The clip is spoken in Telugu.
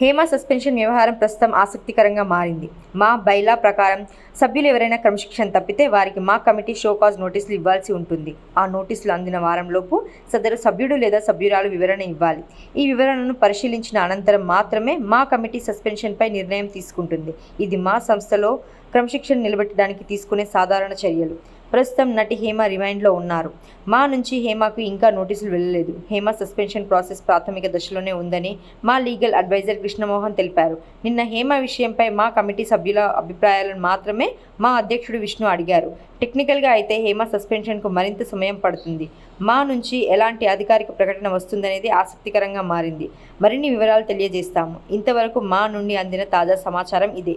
హేమ సస్పెన్షన్ వ్యవహారం ప్రస్తుతం ఆసక్తికరంగా మారింది. మా బైలా ప్రకారం సభ్యులు ఎవరైనా క్రమశిక్షణ తప్పితే వారికి మా కమిటీ షోకాజ్ నోటీసులు ఇవ్వాల్సి ఉంటుంది. ఆ నోటీసులు అందిన వారంలోపు సదరు సభ్యుడు లేదా సభ్యురాలు వివరణ ఇవ్వాలి. ఈ వివరణను పరిశీలించిన అనంతరం మాత్రమే మా కమిటీ సస్పెన్షన్పై నిర్ణయం తీసుకుంటుంది. ఇది మా సంస్థలో క్రమశిక్షణ నిలబెట్టడానికి తీసుకునే సాధారణ చర్యలు. ప్రస్తుతం నటి హేమ రిమైండ్లో ఉన్నారు. మా నుంచి హేమకు ఇంకా నోటీసులు వెళ్ళలేదు. హేమ సస్పెన్షన్ ప్రాసెస్ ప్రాథమిక దశలోనే ఉందని మా లీగల్ అడ్వైజర్ కృష్ణమోహన్ తెలిపారు. నిన్న హేమ విషయంపై మా కమిటీ సభ్యుల అభిప్రాయాలను మాత్రమే మా అధ్యక్షుడు విష్ణు అడిగారు. టెక్నికల్గా అయితే హేమ సస్పెన్షన్కు మరింత సమయం పడుతుంది. మా నుంచి ఎలాంటి అధికారిక ప్రకటన వస్తుందనేది ఆసక్తికరంగా మారింది. మరిన్ని వివరాలు తెలియజేస్తాము. ఇంతవరకు మా నుండి అందిన తాజా సమాచారం ఇదే.